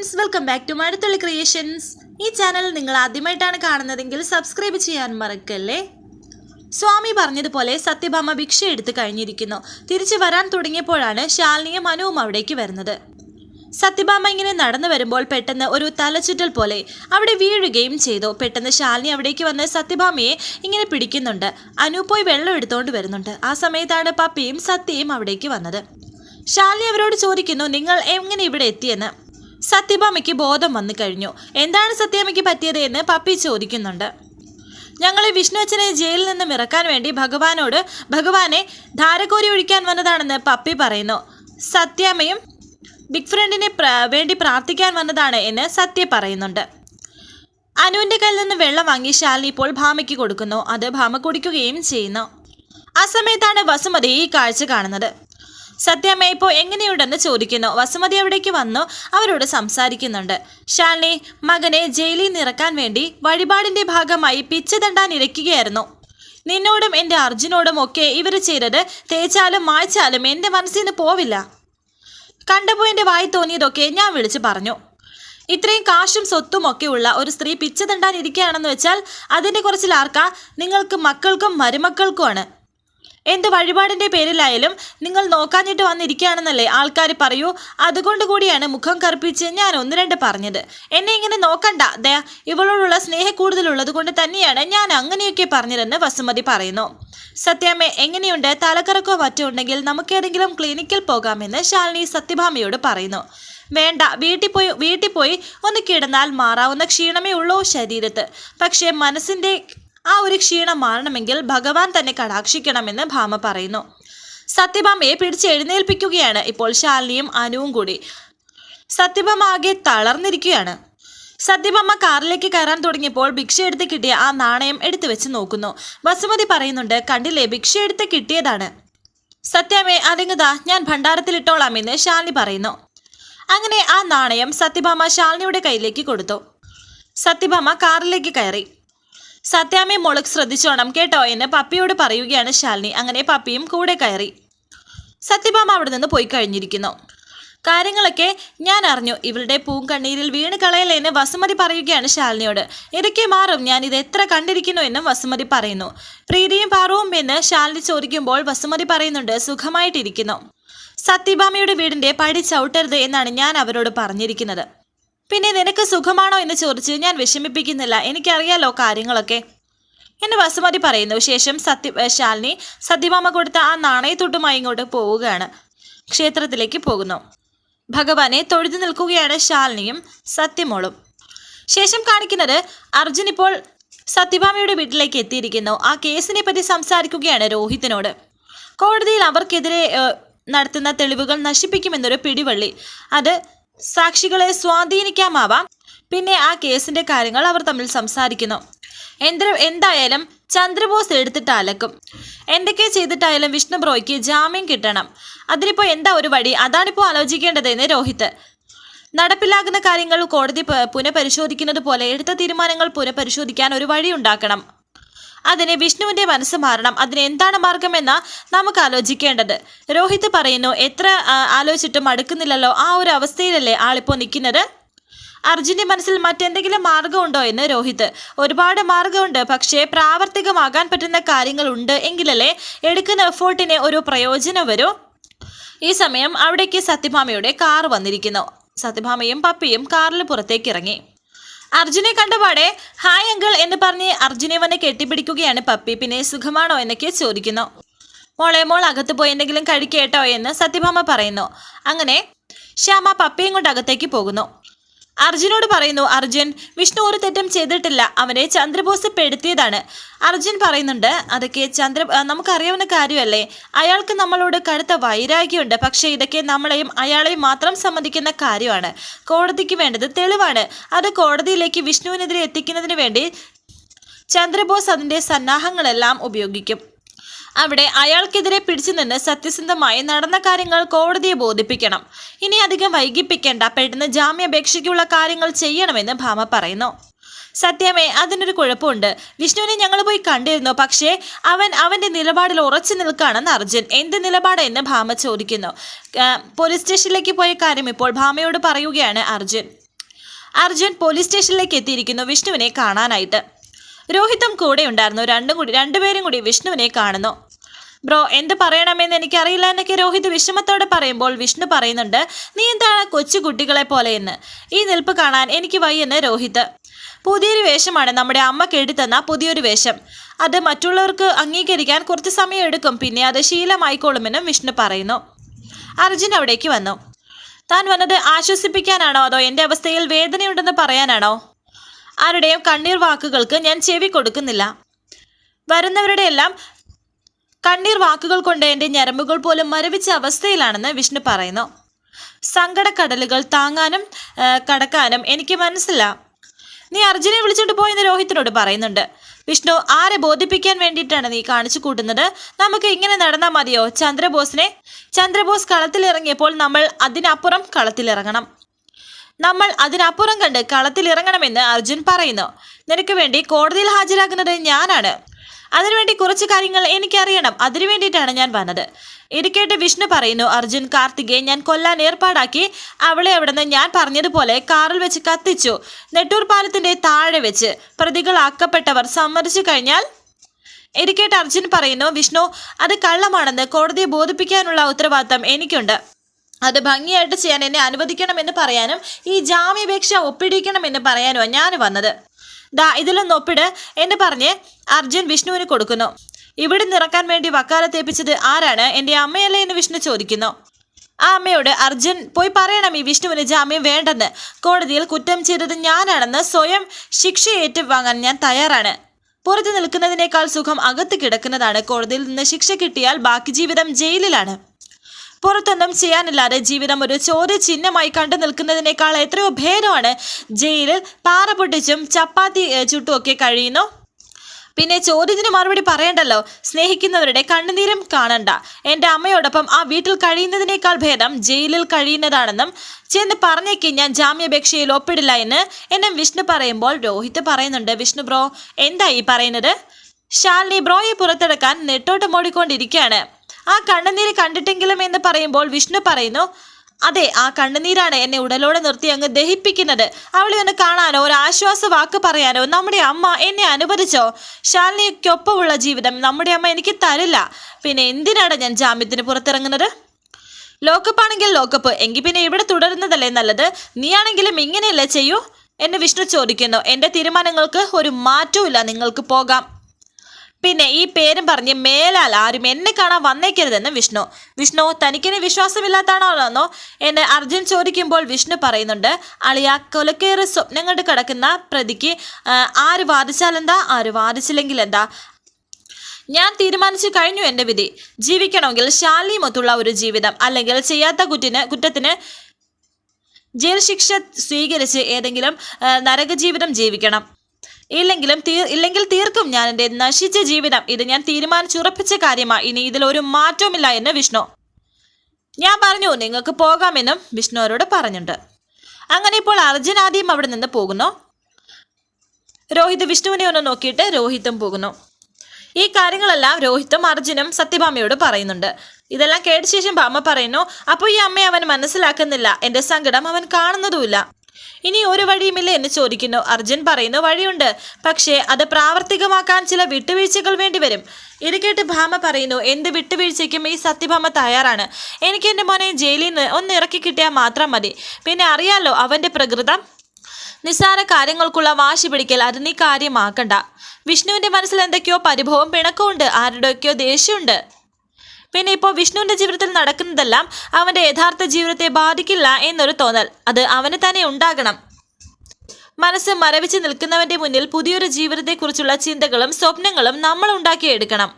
Friends welcome back to Mazhathulli creations ഈ channel നിങ്ങൾ ആദ്യമായിട്ടാണ് കാണുന്നതെങ്കിൽ സബ്സ്ക്രൈബ് ചെയ്യാൻ മറക്കല്ലേ? സ്വാമി പറഞ്ഞതുപോലെ സത്യഭാമ ഭിക്ഷ എടുത്ത് കഴിഞ്ഞിരിക്കുന്നു. തിരിച്ചു വരാൻ തുടങ്ങിയപ്പോഴാണ് ശാലിനിയും മനുവും അവിടേക്ക് വരുന്നത്. സത്യഭാമ ഇങ്ങനെ നടന്നു വരുമ്പോൾ പെട്ടെന്ന് ഒരു തലചുറ്റൽ പോലെ അവിടെ വീഴുകയും ചെയ്തു. പെട്ടെന്ന് ശാലിനി അവിടേക്ക് വന്ന് സത്യഭാമയെ ഇങ്ങനെ പിടിക്കുന്നുണ്ട്. അനു പോയി വെള്ളം എടുത്തുകൊണ്ട് വരുന്നുണ്ട്. ആ സമയത്താണ് പപ്പിയും സത്യയും അവിടേക്ക് വന്നത്. ശാലിനി അവരോട് ചോദിക്കുന്നു നിങ്ങൾ എങ്ങനെ ഇവിടെ എത്തിയെന്ന്? സത്യഭാമയ്ക്ക് ബോധം വന്നു കഴിഞ്ഞു. എന്താണ് സത്യാമ്മയ്ക്ക് പറ്റിയത് എന്ന് പപ്പി ചോദിക്കുന്നുണ്ട്. ഞങ്ങളെ വിഷ്ണു അച്ഛനെ ജയിലിൽ നിന്നും ഇറക്കാൻ വേണ്ടി ഭഗവാനോട് ഭഗവാനെ ധാരകോരി ഒഴിക്കാൻ വന്നതാണെന്ന് പപ്പി പറയുന്നു. സത്യാമയും ബിഗ് ഫ്രണ്ടിനെ വേണ്ടി പ്രാർത്ഥിക്കാൻ വന്നതാണ് എന്ന് സത്യ പറയുന്നുണ്ട്. അനുവിന്റെ കയ്യിൽ നിന്ന് വെള്ളം വാങ്ങി ശാലിനി ഇപ്പോൾ ഭാമയ്ക്ക് കൊടുക്കുന്നു. അത് ഭാമ കുടിക്കുകയും ചെയ്യുന്നു. ആ സമയത്താണ് വസുമതി ഈ കാഴ്ച കാണുന്നത്. സത്യാമ്മ ഇപ്പോൾ എങ്ങനെയുണ്ടെന്ന് ചോദിക്കുന്നു. വസുമതി അവിടേക്ക് വന്നു. അവരോട് സംസാരിക്കുന്നുണ്ട്. ശാലിനി മകനെ ജയിലിൽ നിറക്കാൻ വേണ്ടി വഴിപാടിന്റെ ഭാഗമായി പിച്ച തണ്ടാൻ നിന്നോടും എന്റെ അർജുനോടും ഒക്കെ ഇവർ ചെയ്തത് തേച്ചാലും മായ്ച്ചാലും എന്റെ മനസ്സിൽ നിന്ന് പോവില്ല. കണ്ടപ്പോൾ എന്റെ വായി തോന്നിയതൊക്കെ ഞാൻ വിളിച്ചു പറഞ്ഞു. ഇത്രയും കാശും സ്വത്തും ഒക്കെ ഉള്ള ഒരു സ്ത്രീ പിച്ച തണ്ടാൻ ഇരിക്കുകയാണെന്ന് വെച്ചാൽ അതിന്റെ കുറച്ചിലാർക്കാ നിങ്ങൾക്ക് മക്കൾക്കും മരുമക്കൾക്കുമാണ് എന്ത് വഴിപാടിന്റെ പേരിലായാലും നിങ്ങൾ നോക്കാഞ്ഞിട്ട് വന്നിരിക്കുകയാണെന്നല്ലേ ആൾക്കാർ പറയൂ? അതുകൊണ്ട് കൂടിയാണ് മുഖം കറുപ്പിച്ച് ഞാൻ ഒന്ന് രണ്ട് പറഞ്ഞത്. എന്നെ ഇങ്ങനെ നോക്കണ്ട. ദേ ഇവളോടുള്ള സ്നേഹ കൂടുതലുള്ളത് കൊണ്ട് തന്നെയാണ് ഞാൻ അങ്ങനെയൊക്കെ പറഞ്ഞതെന്ന് വസുമതി പറയുന്നു. സത്യാമ്മ എങ്ങനെയുണ്ട്? തലക്കറക്കോ മറ്റോ ഉണ്ടെങ്കിൽ നമുക്കേതെങ്കിലും ക്ലിനിക്കിൽ പോകാമെന്ന് ശാലിനി സത്യഭാമയോട് പറയുന്നു. വേണ്ട വീട്ടിൽ പോയി വീട്ടിൽ പോയി ഒന്ന് കിടന്നാൽ മാറാവുന്ന ക്ഷീണമേ ഉള്ളൂ ശരീരത്ത്. പക്ഷേ മനസ്സിന്റെ ആ ഒരു ക്ഷീണം മാറണമെങ്കിൽ ഭഗവാൻ തന്നെ കടാക്ഷിക്കണമെന്ന് ഭാമ പറയുന്നു. സത്യഭാമയെ പിടിച്ച് എഴുന്നേൽപ്പിക്കുകയാണ് ഇപ്പോൾ ശാലിനിയും അനുവും കൂടി. സത്യഭാമ ആകെ തളർന്നിരിക്കുകയാണ്. സത്യഭാമ കാറിലേക്ക് കയറാൻ തുടങ്ങിയപ്പോൾ ഭിക്ഷ എടുത്ത് കിട്ടിയ ആ നാണയം എടുത്തു വെച്ച് നോക്കുന്നു. വസുമതി പറയുന്നുണ്ട് കണ്ടില്ലേ ഭിക്ഷ എടുത്ത് കിട്ടിയതാണ് സത്യമേ അതിങ്ങതാ ഞാൻ ഭണ്ഡാരത്തിലിട്ടോളാമെന്ന് ശാലിനി പറയുന്നു. അങ്ങനെ ആ നാണയം സത്യഭാമ ശാലിനിയുടെ കയ്യിലേക്ക് കൊടുത്തു. സത്യഭാമ കാറിലേക്ക് കയറി. സത്യാമ്മയെ മുളക് ശ്രദ്ധിച്ചോണം കേട്ടോ എന്ന് പപ്പിയോട് പറയുകയാണ് ശാലിനി. അങ്ങനെ പപ്പിയും കൂടെ കയറി. സത്യഭാമ അവിടെ നിന്ന് പോയി കഴിഞ്ഞിരിക്കുന്നു. കാര്യങ്ങളൊക്കെ ഞാൻ അറിഞ്ഞു. ഇവളുടെ പൂങ്കണ്ണീരിൽ വീണ് കളയലെന്ന് വസുമതി പറയുകയാണ് ശാലിനിയോട്. ഇതൊക്കെ മാറും. ഞാൻ ഇത് എത്ര കണ്ടിരിക്കുന്നു എന്നും വസുമതി പറയുന്നു. പ്രീതിയും പാറവും എന്ന് ശാലിനി ചോദിക്കുമ്പോൾ വസുമതി പറയുന്നുണ്ട് സുഖമായിട്ടിരിക്കുന്നു. സത്യഭാമയുടെ വീടിന്റെ പടി ചവിട്ടരുത് എന്നാണ് ഞാൻ അവരോട് പറഞ്ഞിരിക്കുന്നത്. പിന്നെ നിനക്ക് സുഖമാണോ എന്ന് ചോദിച്ച് ഞാൻ വിഷമിപ്പിക്കുന്നില്ല. എനിക്കറിയാലോ കാര്യങ്ങളൊക്കെ. എന്നെ വസുമതി പറയുന്നു. ശേഷം സത്യ ശാലിനി സത്യഭാമ കൊടുത്ത ആ നാണയത്തൊട്ടുമായി ഇങ്ങോട്ട് പോവുകയാണ്. ക്ഷേത്രത്തിലേക്ക് പോകുന്നു. ഭഗവാനെ തൊഴുതു നിൽക്കുകയാണ് ശാലിനിയും സത്യമോളും. ശേഷം കാണിക്കുന്നത് അർജുൻ ഇപ്പോൾ സത്യഭാമയുടെ വീട്ടിലേക്ക് എത്തിയിരിക്കുന്നു. ആ കേസിനെ പറ്റി സംസാരിക്കുകയാണ് രോഹിത്തിനോട്. കോടതിയിൽ അവർക്കെതിരെ നടത്തുന്ന തെളിവുകൾ നശിപ്പിക്കുമെന്നൊരു പിടിവള്ളി. അത് സാക്ഷികളെ സ്വാധീനിക്കാമാവാം. പിന്നെ ആ കേസിന്റെ കാര്യങ്ങൾ അവർ തമ്മിൽ സംസാരിക്കുന്നു. എന്ത എന്തായാലും ചന്ദ്രബോസ് എടുത്തിട്ട് അലക്കും. എന്തൊക്കെ ചെയ്തിട്ടായാലും വിഷ്ണു ബ്രോയ്ക്ക് ജാമ്യം കിട്ടണം. അതിനിപ്പോൾ എന്താ ഒരു വഴി? അതാണിപ്പോൾ ആലോചിക്കേണ്ടതെന്ന് രോഹിത്. നടപ്പിലാകുന്ന കാര്യങ്ങൾ കോടതി പുനഃപരിശോധിക്കുന്നത് പോലെ എടുത്ത തീരുമാനങ്ങൾ പുനഃപരിശോധിക്കാൻ ഒരു വഴി ഉണ്ടാക്കണം. അതിന് വിഷ്ണുവിന്റെ മനസ്സ് മാറണം. അതിന് എന്താണ് മാർഗമെന്ന നമുക്ക് ആലോചിക്കേണ്ടത്. രോഹിത് പറയുന്നു എത്ര ആലോചിച്ചിട്ടും അടുക്കുന്നില്ലല്ലോ. ആ ഒരു അവസ്ഥയിലല്ലേ ആളിപ്പോൾ നിൽക്കുന്നത്? അർജുന്റെ മനസ്സിൽ മറ്റെന്തെങ്കിലും മാർഗമുണ്ടോ എന്ന് രോഹിത്. ഒരുപാട് മാർഗമുണ്ട്. പക്ഷേ പ്രാവർത്തികമാകാൻ പറ്റുന്ന കാര്യങ്ങളുണ്ട് എങ്കിലല്ലേ എടുക്കുന്ന എഫേർട്ടിന് ഒരു പ്രയോജനം വരൂ. ഈ സമയം അവിടേക്ക് സത്യഭാമയുടെ കാർ വന്നിരിക്കുന്നു. സത്യഭാമയും പപ്പിയും കാറിൽ പുറത്തേക്ക് ഇറങ്ങി. അർജുനെ കണ്ടപാടെ ഹായ് അങ്കിൾ എന്ന് പറഞ്ഞ് അർജുനെ വന്ന് കെട്ടിപ്പിടിക്കുകയാണ് പപ്പി. പിന്നെ സുഖമാണോ? എന്നൊക്കെ ചോദിക്കുന്നു. മോളെ മോൾ അകത്ത് പോയി എന്തെങ്കിലും കഴിക്കേട്ടോ എന്ന് സത്യഭാമ പറയുന്നു. അങ്ങനെ ശ്യാമ പപ്പിയും കൊണ്ട് അകത്തേക്ക് പോകുന്നു. അർജുനോട് പറയുന്നു അർജുൻ വിഷ്ണു ഒരു തെറ്റും ചെയ്തിട്ടില്ല. അവനെ ചന്ദ്രബോസ് പെടുത്തിയതാണ്. അർജുൻ പറയുന്നുണ്ട് അതൊക്കെ ചന്ദ്ര നമുക്കറിയാവുന്ന കാര്യമല്ലേ? അയാൾക്ക് നമ്മളോട് കടുത്ത വൈരാഗ്യമുണ്ട്. പക്ഷേ ഇതൊക്കെ നമ്മളെയും അയാളെയും മാത്രം സംബന്ധിക്കുന്ന കാര്യമാണ്. കോടതിക്ക് വേണ്ടത് തെളിവാണ്. അത് കോടതിയിലേക്ക് വിഷ്ണുവിനെതിരെ എത്തിക്കുന്നതിന് വേണ്ടി ചന്ദ്രബോസ് അതിന്റെ സന്നാഹങ്ങളെല്ലാം ഉപയോഗിക്കും. അവിടെ അയാൾക്കെതിരെ പിടിച്ചു നിന്ന് സത്യസന്ധമായി നടന്ന കാര്യങ്ങൾ കോടതിയെ ബോധിപ്പിക്കണം. ഇനി അധികം വൈകിപ്പിക്കേണ്ട പെട്ടെന്ന് ജാമ്യാപേക്ഷയ്ക്കുള്ള കാര്യങ്ങൾ ചെയ്യണമെന്ന് ഭാമ പറയുന്നു. സത്യമേ അതിനൊരു കുഴപ്പമുണ്ട്. വിഷ്ണുവിനെ ഞങ്ങൾ പോയി കണ്ടിരുന്നു പക്ഷേ അവൻ അവന്റെ നിലപാടിൽ ഉറച്ചു നിൽക്കുകയാണെന്ന് അർജുൻ എന്ത് നിലപാടെന്ന് ഭാമ ചോദിക്കുന്നു. പോലീസ് സ്റ്റേഷനിലേക്ക് പോയ കാര്യം ഇപ്പോൾ ഭാമയോട് പറയുകയാണ് അർജുൻ. അർജുൻ പോലീസ് സ്റ്റേഷനിലേക്ക് എത്തിയിരിക്കുന്നു വിഷ്ണുവിനെ കാണാനായിട്ട്. രോഹിതും കൂടെ ഉണ്ടായിരുന്നു. രണ്ടും കൂടി രണ്ടുപേരും കൂടി വിഷ്ണുവിനെ കാണുന്നു. ബ്രോ എന്ത് പറയണമെന്ന് എനിക്കറിയില്ല എന്നൊക്കെ രോഹിത് വിഷമത്തോടെ പറയുമ്പോൾ വിഷ്ണു പറയുന്നുണ്ട് നീ എന്താണ് കൊച്ചു കുട്ടികളെ പോലെയെന്ന് ഈ നിൽപ്പ് കാണാൻ എനിക്ക് വയ്യെന്ന് രോഹിത്. പുതിയൊരു വേഷമാണ് നമ്മുടെ അമ്മ കേട്ടിത്തന്ന പുതിയൊരു വേഷം. അത് മറ്റുള്ളവർക്ക് അംഗീകരിക്കാൻ കുറച്ച് സമയം എടുക്കും പിന്നെ അത് ശീലമായിക്കോളുമെന്നും വിഷ്ണു പറയുന്നു. അർജുൻ അവിടേക്ക് വന്നു. താൻ വന്നത് ആശ്വസിപ്പിക്കാനാണോ അതോ എന്റെ അവസ്ഥയിൽ വേദനയുണ്ടെന്ന് പറയാനാണോ? ആരുടെയും കണ്ണീർ വാക്കുകൾക്ക് ഞാൻ ചെവി കൊടുക്കുന്നില്ല. വരുന്നവരുടെ എല്ലാം കണ്ണീർ വാക്കുകൾ കൊണ്ട് എന്റെ ഞരമ്പുകൾ പോലും മരവിച്ച അവസ്ഥയിലാണെന്ന് വിഷ്ണു പറയുന്നു. സങ്കടക്കടലുകൾ താങ്ങാനും കടക്കാനും എനിക്ക് മനസ്സില്ല. നീ അർജുനെ വിളിച്ചോണ്ട് പോയെന്ന് രോഹിത്തിനോട് പറയുന്നുണ്ട്. വിഷ്ണു ആരെ ബോധിപ്പിക്കാൻ വേണ്ടിയിട്ടാണ് നീ കാണിച്ചു കൂട്ടുന്നത്? നമുക്ക് ഇങ്ങനെ നടന്നാൽ മതിയോ? ചന്ദ്രബോസിനെ ചന്ദ്രബോസ് കളത്തിലിറങ്ങിയപ്പോൾ നമ്മൾ അതിനപ്പുറം കളത്തിലിറങ്ങണം. നമ്മൾ അതിനപ്പുറം കണ്ട് കളത്തിലിറങ്ങണമെന്ന് അർജുൻ പറയുന്നു. നിനക്ക് വേണ്ടി കോടതിയിൽ ഹാജരാക്കുന്നത് ഞാനാണ്. അതിനുവേണ്ടി കുറച്ച് കാര്യങ്ങൾ എനിക്കറിയണം. അതിനു വേണ്ടിയിട്ടാണ് ഞാൻ വന്നത്. ഇരിക്കേട്ട് വിഷ്ണു പറയുന്നു അർജുൻ കാർത്തികയെ ഞാൻ കൊല്ലാൻ ഏർപ്പാടാക്കി അവളെ അവിടുന്ന് ഞാൻ പറഞ്ഞതുപോലെ കാറിൽ വെച്ച് കത്തിച്ചു. നെട്ടൂർ പാലത്തിന്റെ താഴെ വെച്ച് പ്രതികളാക്കപ്പെട്ടവർ സമ്മതിച്ചു കഴിഞ്ഞാൽ ഇരിക്കേട്ട് അർജുൻ പറയുന്നു വിഷ്ണു അത് കള്ളമാണെന്ന് കോടതിയെ ബോധിപ്പിക്കാനുള്ള ഉത്തരവാദിത്തം എനിക്കുണ്ട്. അത് ഭംഗിയായിട്ട് ചെയ്യാൻ എന്നെ അനുവദിക്കണമെന്ന് പറയാനും ഈ ജാമ്യാപേക്ഷ ഒപ്പിടിക്കണമെന്ന് പറയാനുമാണ് ഞാൻ വന്നത്. ദാ ഇതിലൊന്ന് ഒപ്പിട് എന്ന് പറഞ്ഞ് അർജുൻ വിഷ്ണുവിന് കൊടുക്കുന്നു. ഇവിടെ നിറക്കാൻ വേണ്ടി വക്കാലത്തേപ്പിച്ചത് ആരാണ്? എന്റെ അമ്മയല്ലേ എന്ന് വിഷ്ണു ചോദിക്കുന്നു. ആ അമ്മയോട് അർജുൻ പോയി പറയണം ഈ വിഷ്ണുവിന് ജാമ്യം വേണ്ടെന്ന്. കോടതിയിൽ കുറ്റം ചെയ്തത് ഞാനാണെന്ന് സ്വയം ശിക്ഷ ഏറ്റുവാങ്ങാൻ ഞാൻ തയ്യാറാണ്. പുറത്ത് നിൽക്കുന്നതിനേക്കാൾ സുഖം അകത്ത് കിടക്കുന്നതാണ്. കോടതിയിൽ നിന്ന് ശിക്ഷ കിട്ടിയാൽ ബാക്കി ജീവിതം ജയിലിലാണ്. പുറത്തൊന്നും ചെയ്യാനില്ലാതെ ജീവിതം ഒരു ചോദ്യചിഹ്നമായി കണ്ടു നിൽക്കുന്നതിനേക്കാൾ എത്രയോ ഭേദമാണ് ജയിലിൽ പാറ പൊട്ടിച്ചും ചപ്പാത്തി ചുട്ടുമൊക്കെ കഴിയുന്നു. പിന്നെ ചോദ്യത്തിന് മറുപടി പറയണ്ടല്ലോ. സ്നേഹിക്കുന്നവരുടെ കണ്ണുനീരും കാണണ്ട. എന്റെ അമ്മയോടൊപ്പം ആ വീട്ടിൽ കഴിയുന്നതിനേക്കാൾ ഭേദം ജയിലിൽ കഴിയുന്നതാണെന്നും ചെന്ന് പറഞ്ഞേക്ക് ഞാൻ ജാമ്യാപേക്ഷയിൽ ഒപ്പിടില്ല എന്ന് എന്നെ വിഷ്ണു പറയുമ്പോൾ രോഹിത് പറയുന്നുണ്ട് വിഷ്ണു ബ്രോ എന്താ ഈ പറയുന്നത്? ശാലിനി ബ്രോയെ പുറത്തെടുക്കാൻ നെട്ടോട്ടം ഓടിക്കൊണ്ടിരിക്കുകയാണ്. ആ കണ്ണുനീര് കണ്ടിട്ടെങ്കിലും എന്ന് പറയുമ്പോൾ വിഷ്ണു പറയുന്നു അതെ ആ കണ്ണുനീരാണ് എന്നെ ഉടലോടെ നിർത്തി അങ്ങ് ദഹിപ്പിക്കുന്നത്. അവളെ ഒന്ന് കാണാനോ ഒരു ആശ്വാസ വാക്ക് പറയാനോ നമ്മുടെ അമ്മ എന്നെ അനുവദിച്ചോ? ശാലിനിക്കൊപ്പമുള്ള ജീവിതം നമ്മുടെ അമ്മ എനിക്ക് തരില്ല. പിന്നെ എന്തിനാണ് ഞാൻ ജാമ്യത്തിന് പുറത്തിറങ്ങുന്നത്? ലോക്കപ്പാണെങ്കിൽ ലോക്കപ്പ് എങ്കിൽ പിന്നെ ഇവിടെ തുടരുന്നതല്ലേ നല്ലത്? നീയാണെങ്കിലും ഇങ്ങനെയല്ലേ ചെയ്യൂ? എന്ന് വിഷ്ണു ചോദിക്കുന്നു. എന്റെ തീരുമാനങ്ങൾക്ക് ഒരു മാറ്റവും നിങ്ങൾക്ക് പോകാം. പിന്നെ ഈ പേരും പറഞ്ഞ് മേലാൽ ആരും എന്നെ കാണാൻ വന്നേക്കരുതെന്ന് വിഷ്ണു. വിഷ്ണു തനിക്കിന് വിശ്വാസമില്ലാത്താണോ എന്നെ അർജുൻ ചോദിക്കുമ്പോൾ വിഷ്ണു പറയുന്നുണ്ട് അളിയ കൊലക്കേറി സ്വപ്നം കണ്ട് കിടക്കുന്ന പ്രതിക്ക് ആര് വാദിച്ചാലെന്താ? ആര് വാദിച്ചില്ലെങ്കിൽ എന്താ ഞാൻ തീരുമാനിച്ചു കഴിഞ്ഞു എന്റെ വിധി. ജീവിക്കണമെങ്കിൽ ശാലിമൊത്തുള്ള ഒരു ജീവിതം അല്ലെങ്കിൽ ചെയ്യാത്ത കുറ്റിന് കുറ്റത്തിന് ജയിൽ ശിക്ഷ സ്വീകരിച്ച് ഏതെങ്കിലും നരകജീവിതം ജീവിക്കണം. ഇല്ലെങ്കിലും ഇല്ലെങ്കിൽ തീർക്കും ഞാൻ എന്റെ നശിച്ച ജീവിതം. ഇത് ഞാൻ തീരുമാനിച്ചുറപ്പിച്ച കാര്യമാണ്. ഇനി ഇതിലൊരു മാറ്റവുമില്ല എന്ന് വിഷ്ണു. ഞാൻ പറഞ്ഞു നിങ്ങൾക്ക് പോകാമെന്നും വിഷ്ണു അവരോട് പറഞ്ഞിട്ടുണ്ട്. അങ്ങനെ ഇപ്പോൾ അർജുൻ ആദ്യം അവിടെ നിന്ന് പോകുന്നു. രോഹിത് വിഷ്ണുവിനെ ഒന്ന് നോക്കിയിട്ട് രോഹിത്തും പോകുന്നു. ഈ കാര്യങ്ങളെല്ലാം രോഹിത്തും അർജുനും സത്യഭാമയോട് പറയുന്നുണ്ട്. ഇതെല്ലാം കേട്ട ശേഷം ഭാമ പറയുന്നു അപ്പോൾ ഈ അമ്മയെ അവൻ മനസ്സിലാക്കുന്നില്ല. എന്റെ സങ്കടം അവൻ കാണുന്നതുമില്ല. ഇനി ഒരു വഴിയുമില്ല എന്ന് ചോദിക്കുന്നു. അർജുൻ പറയുന്ന വഴിയുണ്ട്. പക്ഷേ അത് പ്രാവർത്തികമാക്കാൻ ചില വിട്ടുവീഴ്ചകൾ വേണ്ടിവരും ഇത് കേട്ട് ഭാമ പറയുന്നു എന്ത് വിട്ടുവീഴ്ചയ്ക്കും ഈ സത്യഭാമ തയ്യാറാണ്. എനിക്ക് എന്റെ മോനെ ജയിലിൽ നിന്ന് ഒന്ന് ഇറക്കി കിട്ടിയാൽ മാത്രം മതി. പിന്നെ അറിയാലോ അവന്റെ പ്രകൃതം? നിസ്സാര കാര്യങ്ങൾക്കുള്ള വാശി പിടിക്കൽ അത് നീ കാര്യമാക്കണ്ട. വിഷ്ണുവിന്റെ മനസ്സിൽ എന്തൊക്കെയോ പരിഭവം പിണക്കമുണ്ട് ആരുടെയൊക്കെയോ ദേഷ്യമുണ്ട്. പിന്നെ ഇപ്പോൾ വിഷ്ണുവിന്റെ ജീവിതത്തിൽ നടക്കുന്നതെല്ലാം അവന്റെ യഥാർത്ഥ ജീവിതത്തെ ബാധിക്കില്ല എന്നൊരു തോന്നൽ. അത് അവന് തന്നെ ഉണ്ടാകണം. മനസ്സ് മരവിച്ച് നിൽക്കുന്നവന്റെ മുന്നിൽ പുതിയൊരു ജീവിതത്തെക്കുറിച്ചുള്ള ചിന്തകളും സ്വപ്നങ്ങളും നമ്മൾ ഉണ്ടാക്കിയെടുക്കണം.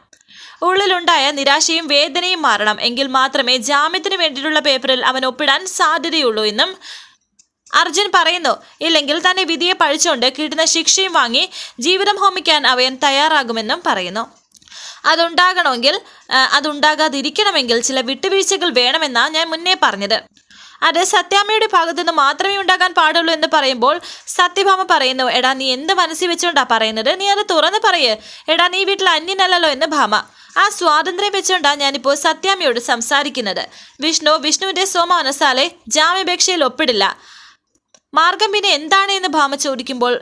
ഉള്ളിലുണ്ടായ നിരാശയും വേദനയും മാറണം. എങ്കിൽ മാത്രമേ ജാമ്യത്തിന് വേണ്ടിയിട്ടുള്ള പേപ്പറിൽ അവൻ ഒപ്പിടാൻ സാധ്യതയുള്ളൂ എന്നും അർജുൻ പറയുന്നു. ഇല്ലെങ്കിൽ തന്നെ വിധിയെ പഴിച്ചുകൊണ്ട് കിട്ടുന്ന ശിക്ഷയും വാങ്ങി ജീവിതം ഹോമിക്കാൻ അവൻ തയ്യാറാകുമെന്നും പറയുന്നു. അതുണ്ടാകണമെങ്കിൽ അതുണ്ടാകാതിരിക്കണമെങ്കിൽ ചില വിട്ടുവീഴ്ചകൾ വേണമെന്നാണ് ഞാൻ മുന്നേ പറഞ്ഞത്. അത് സത്യാമ്മയുടെ ഭാഗത്തു നിന്ന് മാത്രമേ ഉണ്ടാകാൻ പാടുള്ളൂ എന്ന് പറയുമ്പോൾ സത്യഭാമ പറയുന്നു എടാ നീ എന്ത് മനസ്സിൽ വെച്ചോണ്ടാ പറയുന്നത്? നീ അത് തുറന്ന് പറയേ. എടാ നീ വീട്ടിൽ അന്യനല്ലല്ലോ എന്ന് ഭാമ. ആ സ്വാതന്ത്ര്യം വെച്ചോണ്ടാ ഞാനിപ്പോൾ സത്യാമ്മയോട് സംസാരിക്കുന്നത്. വിഷ്ണു വിഷ്ണുവിന്റെ സ്വമനസാലെ ജാമ്യപേക്ഷയിൽ ഒപ്പിടില്ല. മാർഗം പിന്നെ എന്താണ് എന്ന് ഭാമ ചോദിക്കുമ്പോൾ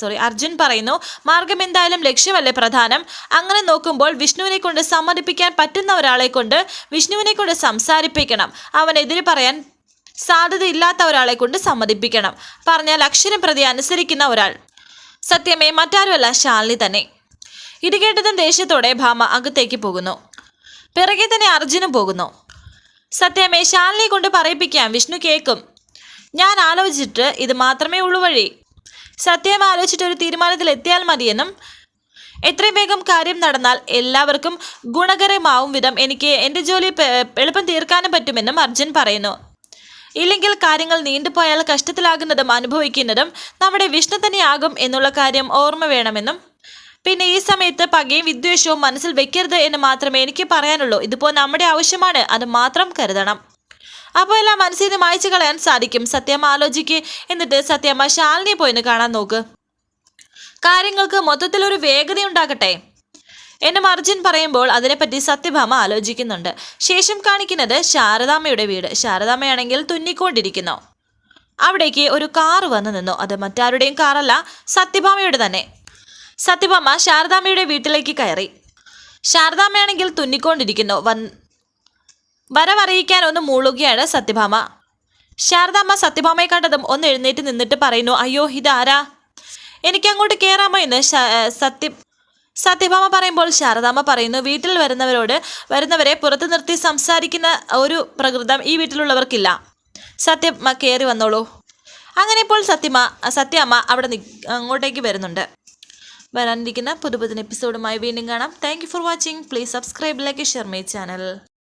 സോറി അർജുൻ പറയുന്നു മാർഗം എന്തായാലും ലക്ഷ്യമല്ലേ പ്രധാനം? അങ്ങനെ നോക്കുമ്പോൾ വിഷ്ണുവിനെ കൊണ്ട് സമ്മതിപ്പിക്കാൻ പറ്റുന്ന ഒരാളെ കൊണ്ട് വിഷ്ണുവിനെ കൊണ്ട് സംസാരിപ്പിക്കണം. അവനെതിരെ പറയാൻ സാധ്യതയില്ലാത്ത ഒരാളെ കൊണ്ട് സമ്മതിപ്പിക്കണം. പറഞ്ഞാൽ അക്ഷരം പ്രതി അനുസരിക്കുന്ന ഒരാൾ. സത്യമേ മറ്റാരുമല്ല ശാലിനി തന്നെ. ഇത് കേട്ടതും ദേഷ്യത്തോടെ ഭാമ അകത്തേക്ക് പോകുന്നു. പിറകെ തന്നെ അർജുനും പോകുന്നു. സത്യമേ ശാലിനിയെ കൊണ്ട് പറയിപ്പിക്കാം. വിഷ്ണു കേൾക്കും. ഞാൻ ആലോചിച്ചിട്ട് ഇത് മാത്രമേ ഉള്ളൂ വഴി. സത്യം ആലോചിച്ചിട്ട് ഒരു തീരുമാനത്തിൽ എത്തിയാൽ മതിയെന്നും എത്രയും വേഗം കാര്യം നടന്നാൽ എല്ലാവർക്കും ഗുണകരമാവും വിധം എനിക്ക് എന്റെ ജോലി എളുപ്പം തീർക്കാനും പറ്റുമെന്നും അർജുൻ പറയുന്നു. ഇല്ലെങ്കിൽ കാര്യങ്ങൾ നീണ്ടുപോയാൽ കഷ്ടത്തിലാകുന്നതും അനുഭവിക്കുന്നതും നമ്മുടെ വിഷ്ണു തന്നെയാകും എന്നുള്ള കാര്യം ഓർമ്മ വേണമെന്നും പിന്നെ ഈ സമയത്ത് പകയും വിദ്വേഷവും മനസ്സിൽ വെക്കരുത് എന്ന് മാത്രമേ എനിക്ക് പറയാനുള്ളൂ. ഇതിപ്പോൾ നമ്മുടെ ആവശ്യമാണ് അത് മാത്രം കരുതണം. അപ്പോൾ എല്ലാം മനസ്സിൽ നിന്ന് മായ്ച്ചു കളയാൻ സാധിക്കും. സത്യമ്മ ആലോചിക്ക്. എന്നിട്ട് സത്യമ്മ ശാലിനിയെ പോയിന്ന് കാണാൻ നോക്ക്. കാര്യങ്ങൾക്ക് മൊത്തത്തിലൊരു വേഗത ഉണ്ടാകട്ടെ എന്നും അർജുൻ പറയുമ്പോൾ അതിനെപ്പറ്റി സത്യഭാമ ആലോചിക്കുന്നുണ്ട്. ശേഷം കാണിക്കുന്നത് ശാരദാമ്മയുടെ വീട്. ശാരദാമ്മയാണെങ്കിൽ തുന്നിക്കൊണ്ടിരിക്കുന്നു. അവിടേക്ക് ഒരു കാർ വന്നു നിന്നു. അത് മറ്റാരുടെയും കാറല്ല സത്യഭാമയുടെ തന്നെ. സത്യഭാമ ശാരദാമ്മയുടെ വീട്ടിലേക്ക് കയറി. ശാരദാമ്മയാണെങ്കിൽ തുന്നിക്കൊണ്ടിരിക്കുന്നു. വൻ വരവറിയിക്കാൻ ഒന്ന് മൂളുകയാണ് സത്യഭാമ. ശാരദാമ്മ സത്യഭാമയെ കണ്ടതും ഒന്ന് എഴുന്നേറ്റ് നിന്നിട്ട് പറയുന്നു അയ്യോ ഇതാരാ? എനിക്ക് അങ്ങോട്ട് കയറാമോ എന്ന് സത്യ സത്യഭാമ പറയുമ്പോൾ ശാരദാമ്മ പറയുന്നു വീട്ടിൽ വരുന്നവരോട് വരുന്നവരെ പുറത്തു നിർത്തി സംസാരിക്കുന്ന ഒരു പ്രകൃതം ഈ വീട്ടിലുള്ളവർക്കില്ല. സത്യമ്മ കയറി വന്നോളൂ. അങ്ങനെ ഇപ്പോൾ സത്യമ്മ സത്യമ്മ അവിടെ അങ്ങോട്ടേക്ക് വരുന്നുണ്ട്. വരാനിരിക്കുന്ന പുതു പുതിയ എപ്പിസോഡുമായി വീണ്ടും കാണാം. Thank for watching please subscribe like share my channel